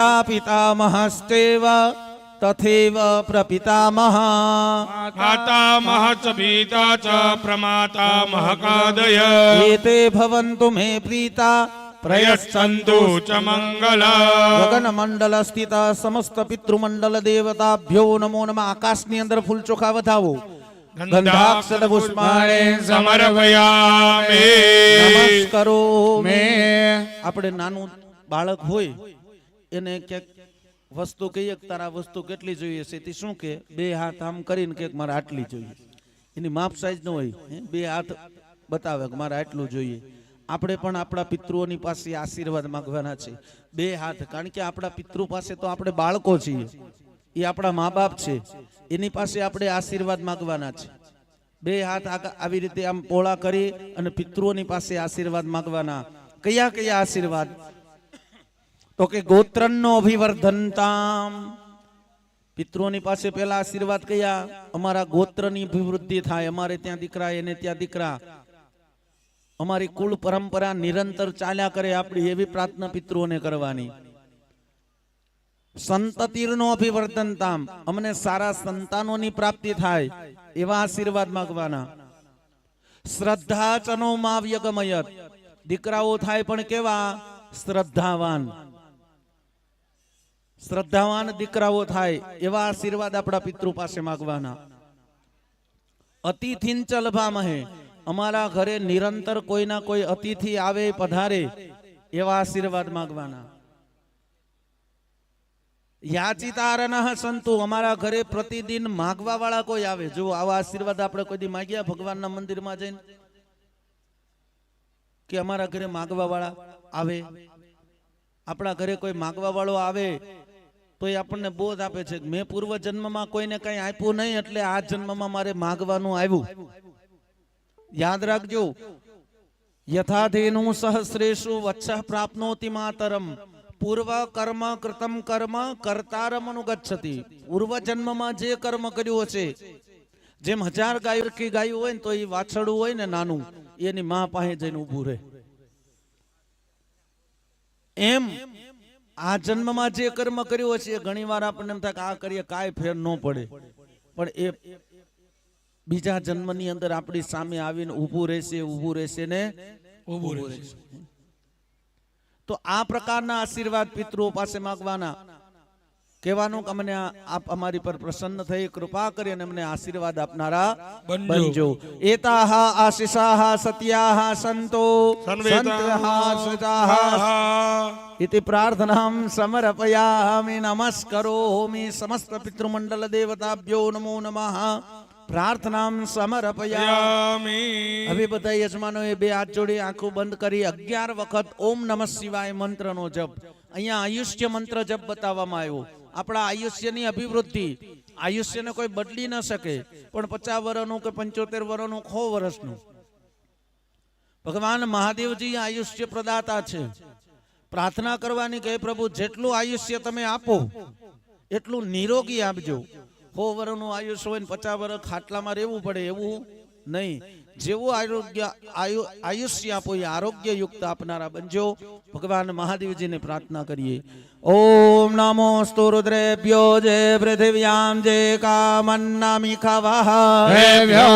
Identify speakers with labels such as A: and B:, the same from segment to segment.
A: પિતામહસ્તેવ તથેવ પ્રપિતામહ
B: માતામહ ચ પિતા ચ પ્રમાતા મહકાદય
A: એતે ભવન્તુ મે પ્રીતા
B: પ્રયચ્છન્તુ ચ મંગલ
A: ગગનમંડલ સ્થિત સમસ્ત પિતૃમંડલ દેવતાભ્યો નમો નમઃ આકાશની અંદર ફૂલ ચોખા વધાવો ગંધાક્ષર પુષ્પાણે
B: સમર્પયામે
A: નમસ્કારો
C: મે
A: આપણે નાનું બાળક હોય એને ક્યાંક વસ્તુ કહીએ કે તારા વસ્તુ કેટલી જોઈએ છે? તે શું કે? બે હાથ આમ કરીને કે મારે આટલી જોઈએ. એની માપ સાઈઝ ન હોય બે હાથ બતાવે કે મારે આટલું જોઈએ. આપણે પણ આપણા પિતૃઓની પાસે આશીર્વાદ માંગવાના છે. બે હાથ, કારણ કે આપણા પિતૃ પાસે તો આપણે બાળકો છીએ. એ આપણા મા બાપ છે. એની પાસે આપણે આશીર્વાદ માંગવાના છે. બે હાથ આવી રીતે આમ પોળા કરી અને પિતૃઓની પાસે આશીર્વાદ માંગવાના. કયા કયા આશીર્વાદ? તો કે ગોત્રનો અભિવર્ધનતામ. પિતૃઓની પાસે પેલા આશીર્વાદ કયા? અમારા ગોત્રની અભિવૃદ્ધિ થાય. અમારે ત્યાં દીકરા, એને ત્યાં દીકરા. અમારી કુલ પરંપરા નિરંતર ચાલ્યા કરે આપણી એવી પ્રાર્થના પિતૃઓને કરવાની. સંતતિરનો અભિવર્ધનતામ. અમને સારા સંતાનોની પ્રાપ્તિ થાય એવા આશીર્વાદ માંગવાના. શ્રદ્ધા ચનો માવ્યગમયત. દીકરાઓ થાય પણ કેવા? શ્રદ્ધાવાન. શ્રદ્ધાવાન દીકરાઓ થાય, એવા આશીર્વાદ આપણા પિતૃ પાસે માગવાના. અતિથિંચ લભામહે અમારા ઘરે નિરંતર કોઈના કોઈ અતિથિ આવે પધારે, એવા આશીર્વાદ માગવાના. સંતુ, અમારા ઘરે પ્રતિદિન માગવા વાળા કોઈ આવે. જો આવા આશીર્વાદ આપણે કોઈ દી માગ્યા ભગવાનના મંદિરમાં જઈને? કે અમારા ઘરે માગવા વાળા આવે? આપણા ઘરે કોઈ માગવા વાળો આવે? તો એ આપણને બોધ આપે છે મેં પૂર્વ જન્મમાં કોઈને કઈ આપ્યું નહીં એટલે આ જન્મમાં મારે માગવાનું આવ્યું. યાદ રાખજો. યથાધેનુ સહસ્રેશુ વત્સઃ પ્રાપ્નોતિ માતરમ. પૂર્વ કર્મ કૃતમ કર્મ કરતારમ અનુગચ્છતિ. પૂર્વ જન્મમાં જે કર્મ કર્યું હશે જેમ હજાર ગાયો કે ગાયું હોય ને તો એ વાછડું હોય ને નાનું, એની મા પાસે જઈને ઊભું રહે. એમ આ જન્મમાં જે કર્મ કર્યું હશે એ ઘણી વાર આપણને એમ થાય કે આ કરીએ કાંઈ ફેર ન પડે. પણ એ બીજા જન્મની અંદર આપણી સામે આવીને ઊભું રહેશે ઊભું રહેશે ને
B: ઊભું રહેશે.
A: તો આ પ્રકારના આશીર્વાદ પિતૃઓ પાસે માંગવાના. કહેવાનું કે અમને આપ અમારી પર પ્રસન્ન થઈ કૃપા કરી અને અમને આશીર્વાદ આપનારા
B: બનજો.
A: એતાહ આશિષાહ સત્યાહ સંતો. સંતઃ સજાહ. ઇતિ પ્રાર્થનામ સમર્પયામિ નમસ્કરોમિ સમસ્ત પિતૃમંડળ દેવતાભ્યો નમો નમઃ પ્રાર્થનામ સમર્પયા. હવે બધા યજમાનો એ બે હાથ જોડી આંખો બંધ કરી અગિયાર વખત ઓમ નમઃ શિવાય મંત્રનો જપ. અહીંયા આયુષ્ય મંત્ર જપ બતાવવામાં આવ્યો. આપણા આયુષ્યની અભિવૃદ્ધિ. આયુષ્યને કોઈ બદલી ન શકે. પણ પચાસ વર્ષનું કે પંચોતેર વર્ષનું ખો વર્ષનું ભગવાન મહાદેવજી આયુષ્ય પ્રદાતા છે. પ્રાર્થના કરવાની કે પ્રભુ જેટલું આયુષ્ય તમે આપો એટલું નિરોગી આપજો. સો વર્ષનું આયુષ હોય ને પચાસ વર્ષ ખાટલામાં રહેવું પડે એવું નહીં. જેવું આરોગ્ય આયુષ્ય આપો એ આરોગ્ય યુક્ત આપનારા બનજો. ભગવાન મહાદેવજીને પ્રાર્થના કરીએ. ઓમ નમો સ્તુરુદ્રેભ્યો જે પૃથિવ્યામ જય કામન્નામી ખાવાહ.
C: દેવ્યો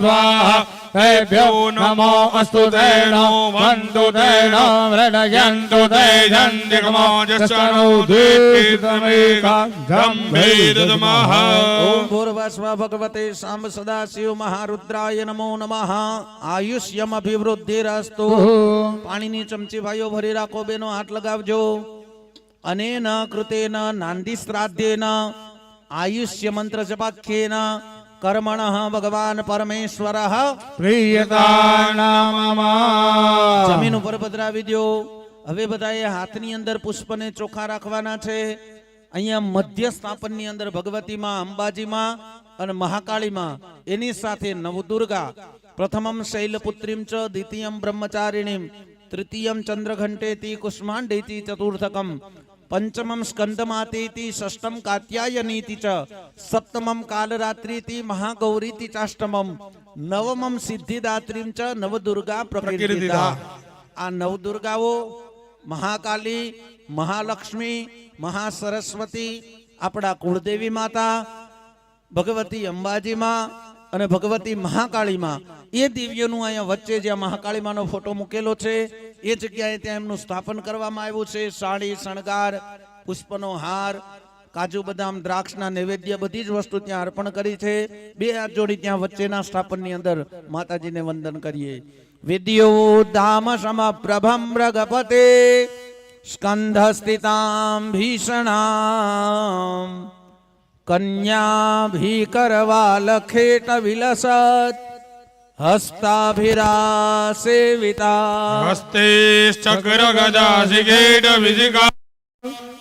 C: સ્વાહા તેનો વંતુ તેનો મૃડયંતુ તે જંતિકમો જસ્તનો
A: ઓમ ભૂર્ભસ્વ ભગવતે સાંબ સદાશિવ મહારુદ્રાય નમો નમઃ આયુષ્યમ અભિવૃદ્ધિરસ્તુ પાણીની ચમચી ભાઈઓ ભરી રાખો બેનો હાથ લગાવજો અનેન કૃતેન નાંદી શ્રાદ્ધેન આયુષ્ય મંત્ર જપાખ્યેન કર્મણ ભગવાન પરમેશ્વર જમીન ઉપર પધરાવી દો હવે બધાએ હાથની અંદર પુષ્પને ચોખ્ખા રાખવાના છે. અહીંયા મધ્ય સ્થાપનની અંદર ભગવતીમાં અંબાજીમાં અને મહાકાળીમાં એની સાથે નવદુર્ગા પ્રથમમ શૈલપુત્રીમ ચ દ્વિતીયમ બ્રહ્મચારિણીમ તૃતીયમ ચંદ્રઘંટેતી કુષ્માંડેતી ચતુર્થકમ પંચમમ સ્કંદમાતેતિ ષષ્ટમ કાત્યાયનીતિ ચ સપ્તમમ કાલરાત્રીતિ મહાગૌરીતિ ચાષ્ટમમ નવમમ સિદ્ધિદાત્રીમ ચ નવદુર્ગા પ્રકીર્તિતા
B: પ્રકીર્તિતા.
A: આ નવદુર્ગાઓ મહાકાલી મહાલક્ષ્મી મહાસરસ્વતી આપણા કુળદેવી માતા ભગવતી અંબાજીમાં અને ભગવતી મહાકાળીમાં એ દિવ્યનું અહીંયા વચ્ચે જ્યાં મહાકાળીમાનો ફોટો મૂકેલો છે, એ જગ્યાએ ત્યાં એમનું સ્થાપન કરવામાં આવ્યું છે, સાડી, શણગાર, પુષ્પનો હાર, કાજુ બદામ, દ્રાક્ષના નૈવેદ્ય, બધી જ વસ્તુ ત્યાં અર્પણ કરી છે. બે હાથ જોડી ત્યાં વચ્ચેના સ્થાપનની અંદર માતાજીને વંદન કરીએ. વિદ્યો ધામ સમ પ્રભમ રગપતે સ્કંધ સ્થિતામ ભીષણામ. કન્યા લખેટ વિલસત હસ્તાભિરા સેવિતા
B: હસ્તે ચક્ર ગદા સિગેટ વિજિકા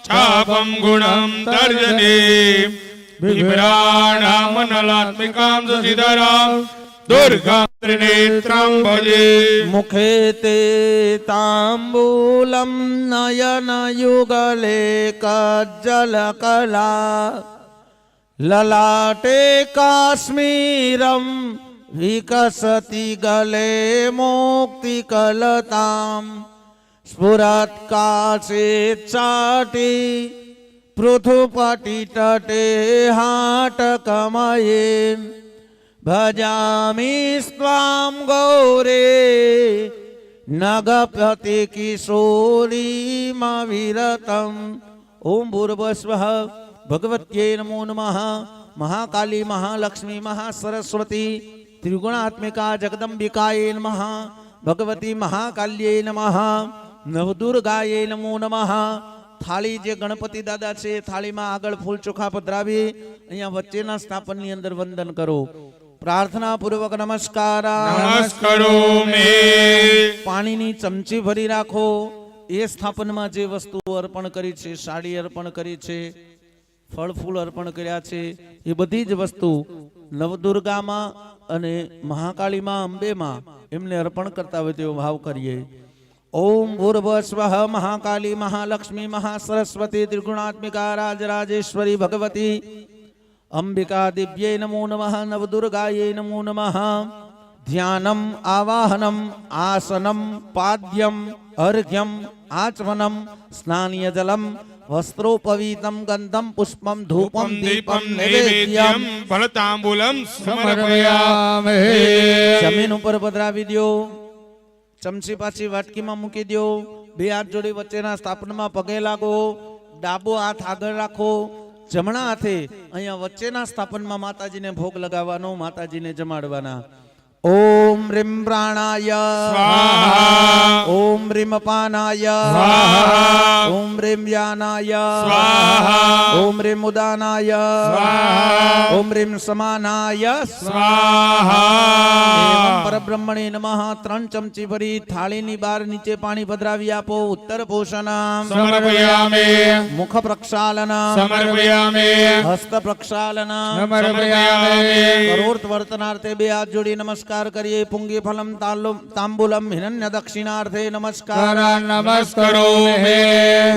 B: છાપમ ગુણમ તર્જને વિભ્રાણામ નલાત્મિકામ સુસિધરામ દુર્ગા ત્રિનેત્રમ ભજે
A: મુખે તે તાંબૂલમ નયન યુગલે કજ્જલ કલા લલાટે કાશ્મીરમ વિકસતિ ગલે મુક્તિ કલતામ સ્ફુરત કાશે ચાટી પૃથુપટી તટે હાટ કમયે ભજામિ સ્વામ ગૌરે નગપતિ કિશોરીમવિરતમ ઓમ ભૂર્ભસ્વ ભગવત્યે નમો નમઃ. મહાકાલી મહાલક્ષ્મી મહાસરસ્વતી ત્રિગુણાત્મિકા જગદંબિકાય નમઃ. ભગવતી મહાકાલ્યે નમઃ. નવદુર્ગાય નમો નમઃ. થાળી જે ગણપતિ દાદા છે થાળીમાં આગળ ફૂલ ચોખા પધરાવી અહીંયા વચ્ચેના સ્થાપનની અંદર વંદન કરો. પ્રાર્થના પૂર્વક નમસ્કાર.
B: નમસ્કરો મે.
A: પાણીની ચમચી ભરી રાખો. એ સ્થાપનમાં જે વસ્તુઓ અર્પણ કરી છે સાડી અર્પણ કરી છે ફળ ફૂલ અર્પણ કર્યા છે. એ બધી જ વસ્તુ નવદુર્ગામાં અને મહાકાળીમાં, અંબેમાં એમને અર્પણ કરતા હોય તેવો ભાવ કરીએ. ઓમ ભૂર્ભ સ્વઃ મહાકાલી મહાલક્ષ્મી મહાસરસ્વતી ત્રિગુણાત્મિકા રાજરાજેશ્વરી ભગવતી. અંબિકા દિવ્યે નમો નમઃ નવદુર્ગાયે નમો નમઃ. ધ્યાનમ, આવાહનમ, આસનમ, પાદ્યમ, અર્ઘ્યમ, આચમનમ, સ્નાનીય જલમ વસ્ત્રોપવીતમ ગંધમ પુષ્પમ ધૂપમ દીપમ નૈવેદ્યમ
B: ફલતાંબૂલમ સમર્પયામિ
A: જમીન ઉપર પધરાવી દ્યો ચમચી પાછી વાટકીમાં મૂકી દ્યો બે હાથ જોડી વચ્ચેના સ્થાપનમાં પગે લાગો ડાબો હાથ આગળ રાખો જમણા હાથે અહીંયા વચ્ચેના સ્થાપનમાં માતાજીને ભોગ લગાવવાનો માતાજીને જમાડવાના ઓમ રીમ પ્રાણાય
B: સ્વાહા
A: ઓમ રીમ પાનાય
B: સ્વાહા
A: ઓમ રીમ યાનાય
B: સ્વાહા
A: ઓમ રીમ ઉદાનાય
B: સ્વાહા
A: ઓમ રીમ સમાનાય એવં
B: સ્વાહા
A: પરબ્રહ્મણે નમઃ ત્રણ ચમચી ભરી થાળીની બાર નીચે પાણી પધરાવી આપો ઉત્તર પોષણ
B: સમર્પયામિ
A: મુખ પ્રક્ષાલન
B: સમર્પયામિ
A: હસ્ત પ્રક્ષાલન
C: સમર્પયામે
A: કરોર્થ વર્તનાર્થે બે હાથ જોડી નમસ્કાર કરીએ પુંગી ફલમ તાલુમ તાંબુલમ હિરણ્ય દક્ષિણાર્થે નમસ્કાર
C: નમસ્કરો હે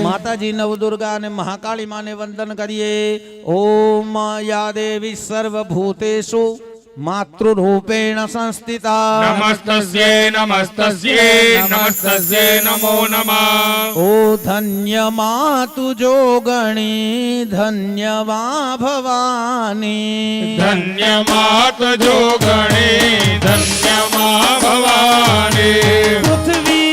A: માતાજી નવદુર્ગા અને મહાકાળી માને વંદન કરીએ ઓમ યા દેવી સર્વભૂતેષુ માતૃરૂપેણ સંસ્થિતા
B: નમસ્તસ્યે નમસ્તસ્યે નમસ્તસ્યે નમો નમઃ
A: ઓ ધન્ય માતુ જોગણી ધન્ય વા ભવાની
B: ધન્ય માત જોગણી ધન્ય મા ભવાની
A: પૃથ્વી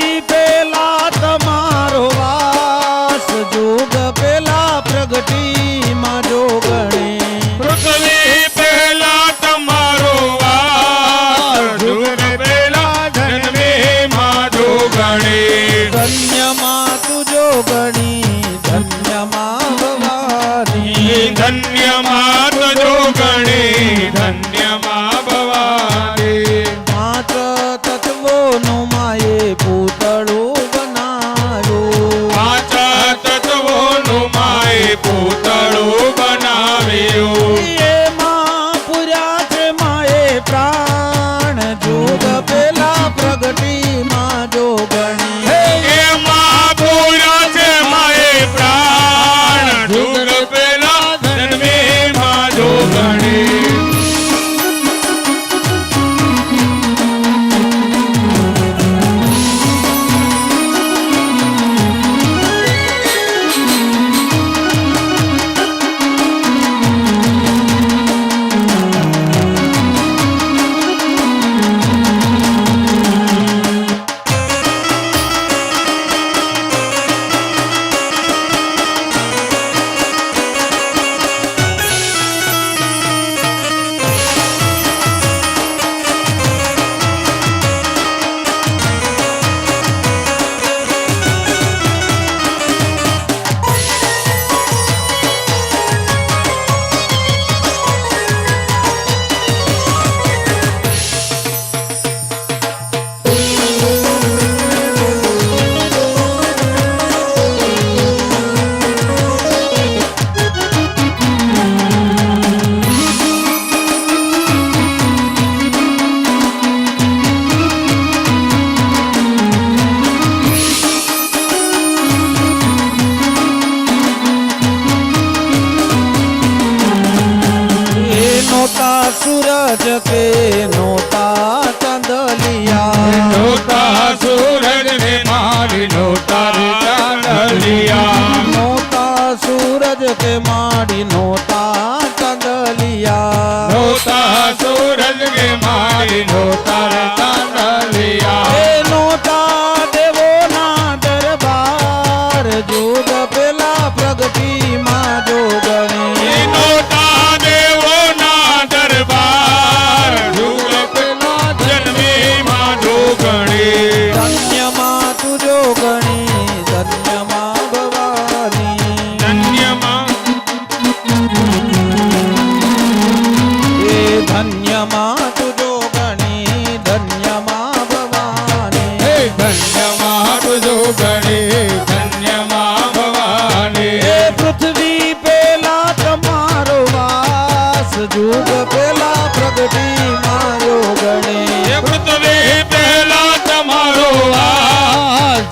A: রাজকে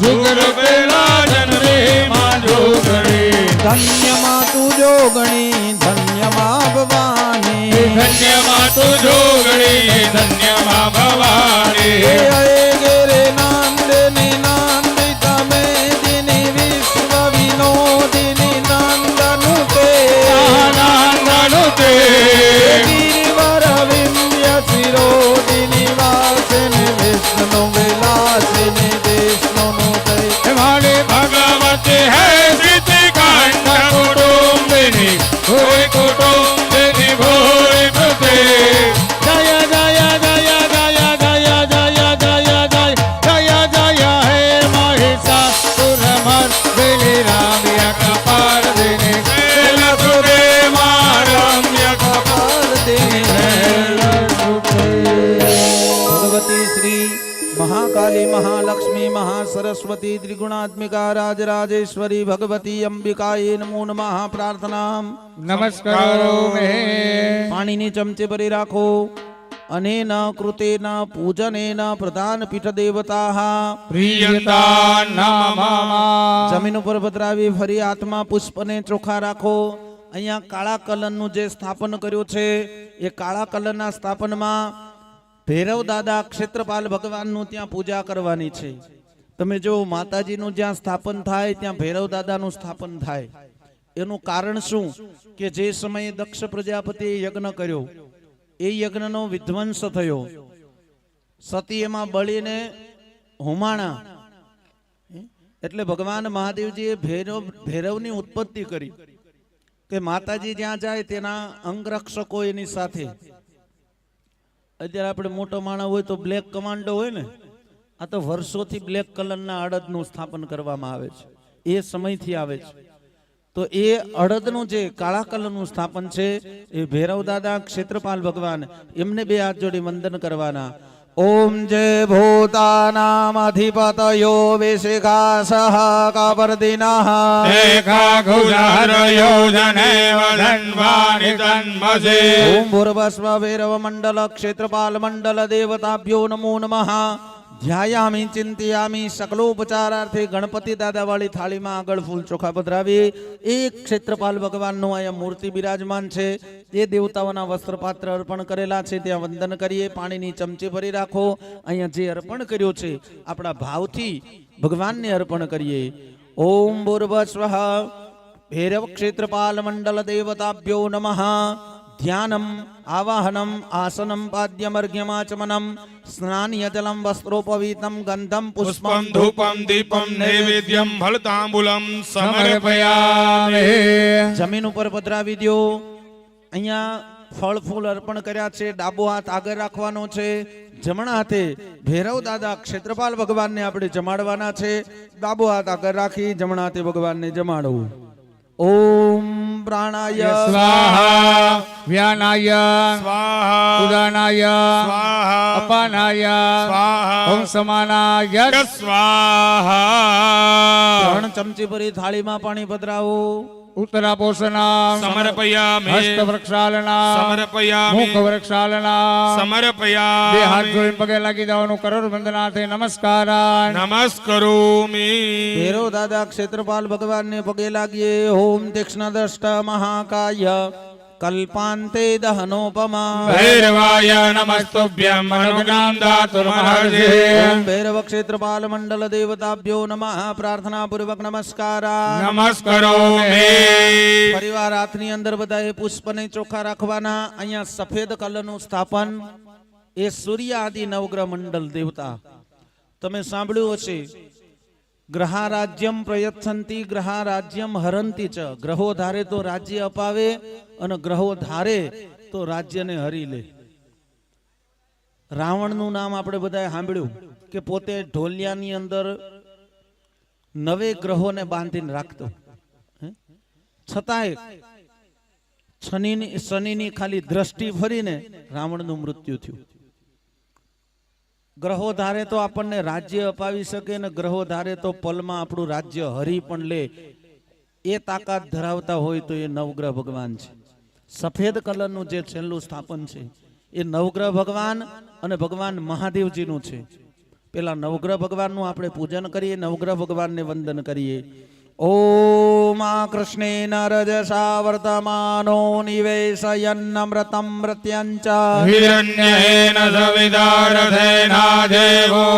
A: જુગર પેલા
B: જન્મે માં જોગણી.
A: ધન્યમાં તું જોગણી ધન્યમાં ભવાની.
B: ધન્યમાં
A: તું જોગણી ધન્યમાં ભવાની ત્રિગુણાત્મિકા રાજરાજેશ્વરી ભગવતી અંબિકાએ નમો નમઃ પ્રાર્થના
C: નમસ્કારો
A: પાણીની ચમચે ભરી રાખો અનેન કૃતેન પૂજનેન પ્રધાન પીઠ દેવતા જમીન ઉપર પધરાવી ફરી આત્મા પુષ્પને ચોખા રાખો અહીંયા કાળા કલરનું જે સ્થાપન કર્યું છે એ કાળા કલરના સ્થાપનમાં ભૈરવ દાદા ક્ષેત્રપાલ ભગવાનનું ત્યાં પૂજા કરવાની છે તમે જો માતાજીનું જ્યાં સ્થાપન થાય, ત્યાં ભૈરવ દાદાનું સ્થાપન થાય, એનું કારણ શું? કે જે સમયે દક્ષ પ્રજાપતિએ યજ્ઞ કર્યો, એ યજ્ઞનો વિધ્વંસ થયો. સતી એમાં બળીને હુમાણા એટલે ભગવાન મહાદેવજીએ ભૈરવ, ભૈરવની ઉત્પત્તિ કરી. કે માતાજી જ્યાં જાય, તેના અંગરક્ષકો એની સાથે. અત્યારે આપણે મોટો માણસ હોય તો બ્લેક કમાન્ડો હોય ને? આ તો વર્ષોથી બ્લેક કલરના અડદનું સ્થાપન કરવામાં આવે છે. એ સમયથી આવે છે. તો એ અડદનું જે કાળા કલરનું સ્થાપન છે એ ભૈરવ દાદા ક્ષેત્રપાલ ભગવાન એમને બે હાથ જોડી વંદન કરવાના. ઓમ જય ભૂતાનામ અધિપતયો વિશિખા સહ કબર્દિનઃ
B: એકા ગુજાર યોજને વદન્વાનિ તન્મસે
A: ઓમ ભૂર્ભસ્વ ભૈરવ મંડલ ક્ષેત્રપાલ મંડલ દેવતાભ્યો નમો નમઃ. ધ્યાયામી ચિંતિયામી સકલોપચારાર્થે ગણપતિ દાદાવાળી થાળીમાં આગળ ફૂલ ચોખા પધરાવી. એક ક્ષેત્રપાલ ભગવાનનું અહીંયા મૂર્તિ બિરાજમાન છે. એ દેવતાઓના વસ્ત્રપાત્ર અર્પણ કરેલા છે. ત્યાં વંદન કરીએ, પાણીની ચમચી ભરી રાખો. અહીંયા જે અર્પણ કર્યો છે, આપણા ભાવથી ભગવાનને અર્પણ કરીએ. ઓમ ભૂર્ભસ્વ ભૈરવ ક્ષેત્રપાલ મંડલ દેવતાભ્યો નમઃ. ધ્યાનમ આવાહનમ આસનમ પાદ્યમર્ઘ્યમાચમનમ સ્નાનયજલમ વસ્ત્રોપવીતમ ગંધમ પુષ્પમ
B: ધૂપમ દીપમ નૈવેદ્યમ ફલતાંબુલમ સમર્પયા
C: સમર્પયામે
A: જમીન ઉપર પધરાવી દો અહીંયા ફળ ફૂલ અર્પણ કર્યા છે ડાબો હાથ આગળ રાખવાનો છે જમણા હાથે ભૈરવ દાદા ક્ષેત્રપાલ ભગવાનને આપણે જમાડવાના છે ડાબો હાથ આગળ રાખી જમણા હાથે ભગવાનને જમાડવું ઓમ પ્રાણાય
C: સ્વાહા વ્યાનાય
B: સ્વાહા
C: ઉદાનાય
B: સ્વાહા
C: અપાનાય
B: સ્વાહા
C: ઓમ સમાનાય
B: સ્વાહા
A: ત્રણ ચમચી ભરી થાળીમાં પાણી પધરાવો
C: ઉત્તરા પોષના
B: સમર્પયામિ
C: હસ્ત વૃક્ષાલના
B: સમર્પયામિ
C: મુખ વૃક્ષાલના બે હાથ જોડીને પગે લાગી જવાનું કરોડ વંદનાથે નમસ્કાર
B: નમસ્કરોમિ
A: ભૈરવ દાદા ક્ષેત્રપાલ ભગવાનને પગે લાગીએ ઓમ તીક્ષ્ણ દ્રષ્ટ મહાકાય કલ્પાંતે દહનોપમા
B: ભૈરવાય નમસ્તુભ્યમ અનુજ્ઞામ દાતુર્મહર્ષિ
A: ઓમ ભૈરવ ક્ષેત્રપાલ મંડલ દેવતાભ્યો નમઃ પ્રાર્થના પૂર્વક નમસ્કાર
B: નમસ્કારો મે
A: પરિવાર હાથની અંદર બધાએ પુષ્પને ચોખ્ખા રાખવાના અહીંયા સફેદ કલરનું સ્થાપન એ સૂર્ય આદિ નવગ્રહ મંડળ દેવતા તમે સાંભળ્યું હશે ગ્રહા પ્રયત્સંતી ગ્રહારાજ્યમ ગ્રહા હરંતી ચ. ગ્રહો ધારે તો રાજ્ય અપાવે અને ગ્રહો ધારે તો રાજ્યને હરી લે. રાવણનું નામ આપણે બધાએ સાંભળ્યું કે પોતે ઢોલિયાની અંદર નવે ગ્રહોને બાંધીને રાખતો. છતાંય શનિની શનિની ખાલી દ્રષ્ટિ ફરીને રાવણનું મૃત્યુ થયું. ગ્રહો ધારે તો આપણને રાજ્ય અપાવી શકે ને ગ્રહો ધારે તો પલમાં આપણું રાજ્ય હરી પણ લે. એ તાકાત ધરાવતા હોય તો એ નવગ્રહ ભગવાન છે. સફેદ કલરનું જે છેલ્લું સ્થાપન છે, એ નવગ્રહ ભગવાન અને ભગવાન મહાદેવજીનું છે. પેલા નવગ્રહ ભગવાનનું આપણે પૂજન કરીએ, નવગ્રહ ભગવાનને વંદન કરીએ. કૃષ્ણેન રજસા વર્તમાનો નિવેશયન્નમૃતમ મૃત્યંચ
B: હિરણ્યેન સવિદારથેનાદેવો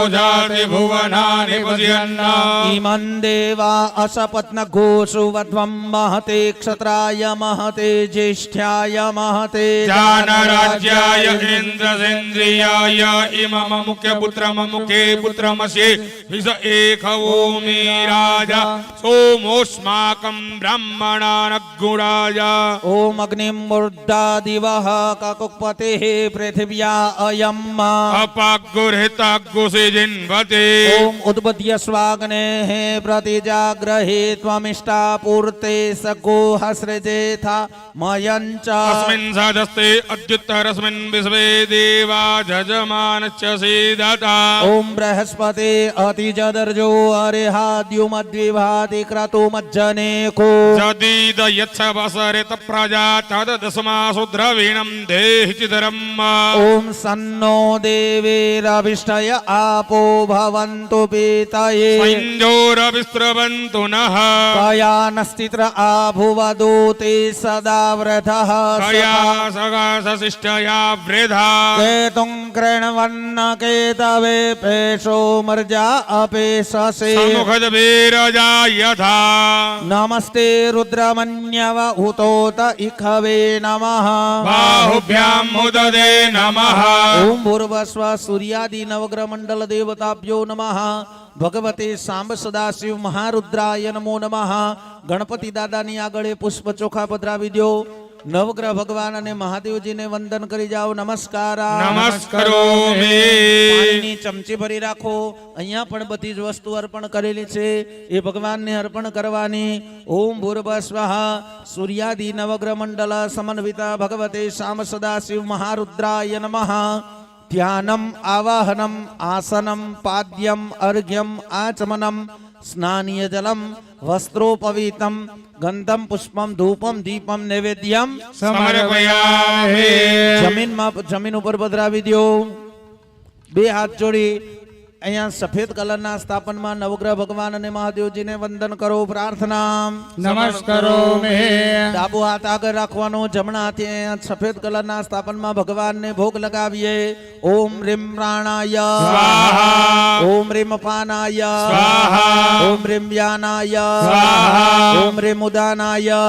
B: જાતિ ભુવનાનિ પશ્યન્ના
A: ઇમં દેવા અસપત્ન ઘોષુ વધ્વં મહતે ક્ષત્રાય મહતે જ્યેષ્ઠ્યાય મહતે
B: જાનરાજ્યાય ઇન્દ્રસેન્દ્રિયાય ઇમમ મુખ્ય પુત્રમ મુખે પુત્રમસ્યે વિષ એક ઓમી રાજા સોમોસ્માકં
A: ओमोऽस्माकं ब्राह्मणानगुणाय ॐ अग्निं अग्निमूर्धा दिवः ककुक्पतिः
B: पृथिव्या अयम्
A: अपागुरहितागुसिजिन्वते ॐ उद्बध्य स्वाग्नेः प्रतिजाग्रहे त्वमिष्टा पूर्ते सगोहसृजेथा मयञ्च
B: अस्मिन् सदस्ते अद्युत्तरस्मिन् विश्वे देवा जजमानश्च सीदता
A: ॐ बृहस्पते अतिजदर्जो अरिहाद्युमद्विभाति क्र
B: ತು ಮಜ್ಜನೇಕೋ ಜದೀದಯತ್ಸ ಬಸರೆತ ಪ್ರಜಾ ತದದಸ್ಮಾಸು ದ್ರವೀಣಂ
A: ದೇಹಿ ಚಿದರಮ್ಮ ಓಂ ಸನ್ನೋ ದೇವೇರವಿಷ್ಟಯ आपो
B: भवन्तु पीतये संयोरविस्रवन्तु नः
A: कयानस्तित्र आभुवदूते सदा व्रतः
B: कया सगासशिष्टया वृधा
A: केतुं कृण्वन्न केतवे पेशो मर्जा अपेशसे
B: मुखजबीरजा यथ સા
A: નમસ્તે રુદ્રમન્યવ ઉતોત ઇખવે નમઃ
B: બાહુભ્યામ મુદદે નમઃ
A: ઓમ ભૂર્વસ્વ સૂર્યાદિ નવગ્રહ મંડળ દેવતાભ્યો નમઃ ભગવતે સાંબ સદાશિવ મહારુદ્રાય નમો નમઃ ગણપતિ દાદાની આગળ પુષ્પ ચોખા પધરાવી દો નવગ્રહ ભગવાન અને મહાદેવજીને વંદન કરી જાઓ. નમસ્કાર.
B: નમસ્કરોમિ
A: પાણીની ચમચી ભરી રાખો. અહીંયા પણ બધી જ વસ્તુ અર્પણ કરેલી છે. એ ભગવાનને અર્પણ કરવાની. ઓમ ભૂર્વ સ્વાહા. સૂર્યાદિ નવગ્રહ મંડળ સમન્વિતા ભગવતે શ્યામ સદાશિવ મહારુદ્રાય નમઃ. ધ્યાનમ આવાહનમ આસનમ પાદ્યમ અર્ઘ્યમ આચમનમ સ્નાનીય જલમ વસ્ત્રોપવીતમ ગંધમ પુષ્પમ ધૂપમ દીપમ નૈવેદ્યમ જમીનમાં જમીન ઉપર પધરાવી દો બે હાથ જોડી અહીંયા સફેદ કલરના સ્થાપનમાં નવગ્રહ ભગવાન અને મહાદેવજીને વંદન કરો પ્રાર્થના.
C: નમસ્કારો મે.
A: ડાબો હાથ આગળ રાખવાનો જમણા હાથે સફેદ કલરના સ્થાપનમાં ભગવાનને ભોગ લગાવીએ. ઓમ રીમ પ્રાણાય. ઓમ રીમ પાનાય ઓમ રીમ વ્યાનાય. ઓમ રીમ ઉદાનાય.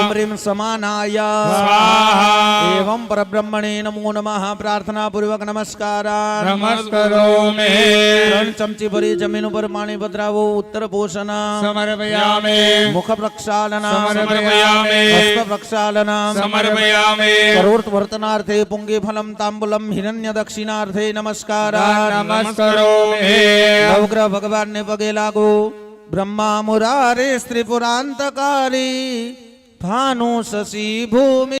A: ઓમ રીમ સમાનાય.
B: એવમ
A: એવં પરબ્રહ્મણે નમો નમઃ. પ્રાર્થના પૂર્વક નમસ્કાર
C: નમસ્કારો મે.
A: ત્રણ ચમચી ભરી જમીન ઉપર પાણી પધરાવો ઉત્તર પોષણ
C: સમર્પયામે
A: મુખ પ્રક્ષાલન
B: સમર્પયામિ
A: હસ્ત પ્રક્ષાલન
B: સમર્પયામિ
A: કરોર્ત વર્તનાર્થે પુંગી ફલમ તાંબુલમ હિરણ્ય દક્ષિણાર્થે નમસ્કાર
C: નમસ્કારો મે
A: નવગ્રહ ભગવાનને પગે લાગો બ્રહ્મા મુરારે સ્ત્રી પુરાંતકારી ભાનુ શશી ભૂમિ